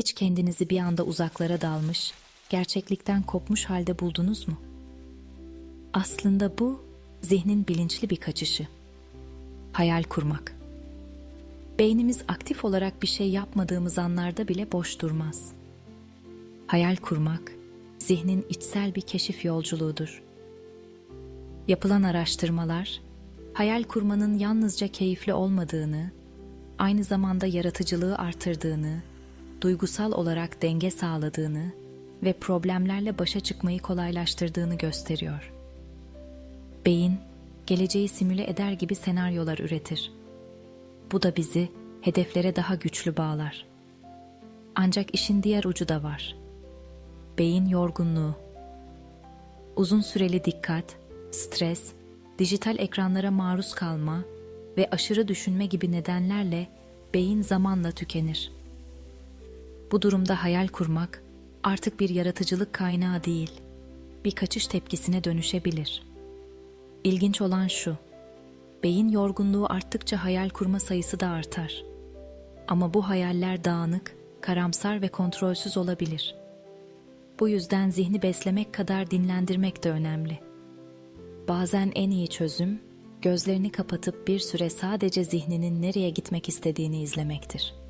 Hiç kendinizi bir anda uzaklara dalmış, gerçeklikten kopmuş halde buldunuz mu? Aslında bu zihnin bilinçli bir kaçışı. Hayal kurmak. Beynimiz aktif olarak bir şey yapmadığımız anlarda bile boş durmaz. Hayal kurmak, zihnin içsel bir keşif yolculuğudur. Yapılan araştırmalar, hayal kurmanın yalnızca keyifli olmadığını, aynı zamanda yaratıcılığı artırdığını, duygusal olarak denge sağladığını ve problemlerle başa çıkmayı kolaylaştırdığını gösteriyor. Beyin, geleceği simüle eder gibi senaryolar üretir. Bu da bizi hedeflere daha güçlü bağlar. Ancak işin diğer ucu da var. Beyin yorgunluğu. Uzun süreli dikkat, stres, dijital ekranlara maruz kalma ve aşırı düşünme gibi nedenlerle beyin zamanla tükenir. Bu durumda hayal kurmak artık bir yaratıcılık kaynağı değil, bir kaçış tepkisine dönüşebilir. İlginç olan şu, beyin yorgunluğu arttıkça hayal kurma sayısı da artar. Ama bu hayaller dağınık, karamsar ve kontrolsüz olabilir. Bu yüzden zihni beslemek kadar dinlendirmek de önemli. Bazen en iyi çözüm, gözlerini kapatıp bir süre sadece zihninin nereye gitmek istediğini izlemektir.''